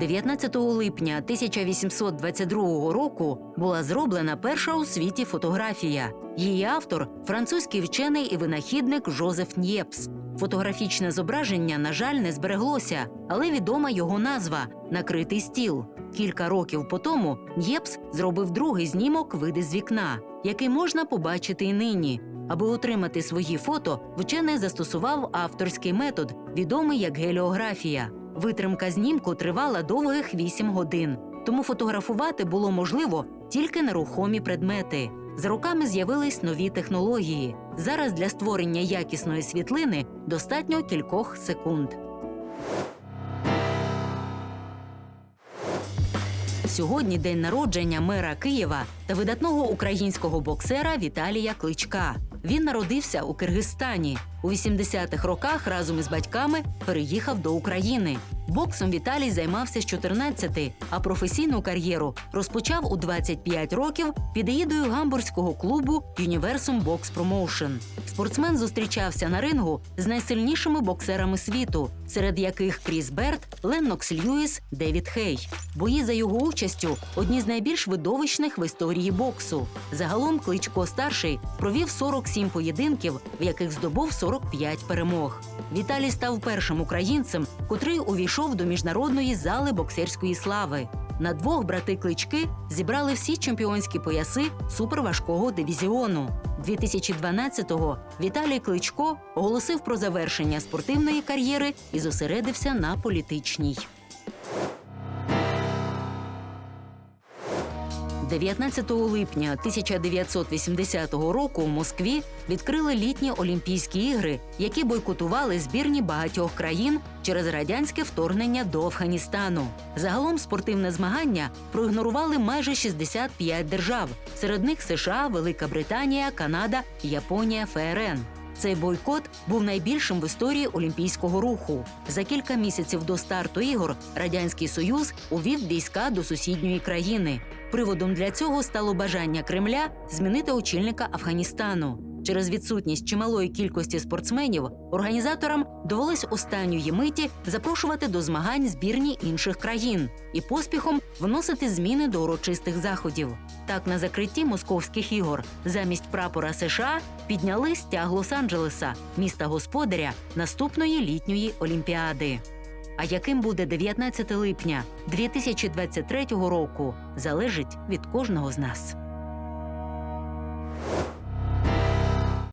19 липня 1822 року була зроблена перша у світі фотографія. Її автор французький вчений і винахідник Жозеф Нєпс. Фотографічне зображення, на жаль, не збереглося, але відома його назва накритий стіл. Кілька років по тому Нєпс зробив другий знімок види з вікна, який можна побачити і нині. Аби отримати свої фото, вчений застосував авторський метод, відомий як геліографія. Витримка знімку тривала довгих 8 годин, тому фотографувати було можливо тільки нерухомі предмети. З роками з'явились нові технології. Зараз для створення якісної світлини достатньо кількох секунд. Сьогодні день народження мера Києва та видатного українського боксера Віталія Кличка. Він народився у Киргизстані. У 80-х роках разом із батьками переїхав до України. Боксом Віталій займався з 14, а професійну кар'єру розпочав у 25 років під егідою гамбурзького клубу Universum Box Promotion. Спортсмен зустрічався на рингу з найсильнішими боксерами світу, серед яких Кріс Берт, Леннокс Льюіс, Девід Хей. Бої за його участю одні з найбільш видовищних в історії боксу. Загалом Кличко старший провів 47 поєдинків, в яких здобув 45 перемог. Віталій став першим українцем, котрий увійшов до міжнародної зали боксерської слави. На двох брати клички зібрали всі чемпіонські пояси суперважкого дивізіону. 2012-го Віталій Кличко оголосив про завершення спортивної кар'єри і зосередився на політичній. 19 липня 1980 року у Москві відкрили літні Олімпійські ігри, які бойкотували збірні багатьох країн через радянське вторгнення до Афганістану. Загалом спортивне змагання проігнорували майже 65 держав. Серед них США, Велика Британія, Канада, Японія, ФРН. Цей бойкот був найбільшим в історії олімпійського руху. За кілька місяців до старту ігор радянський союз увів війська до сусідньої країни. Приводом для цього стало бажання Кремля змінити очільника Афганістану. Через відсутність чималої кількості спортсменів організаторам довелось останньої миті запрошувати до змагань збірні інших країн і поспіхом вносити зміни до урочистих заходів. Так, на закритті московських ігор замість прапора США підняли стяг Лос-Анджелеса, міста господаря наступної літньої олімпіади. А яким буде 19 липня 2023 року, залежить від кожного з нас.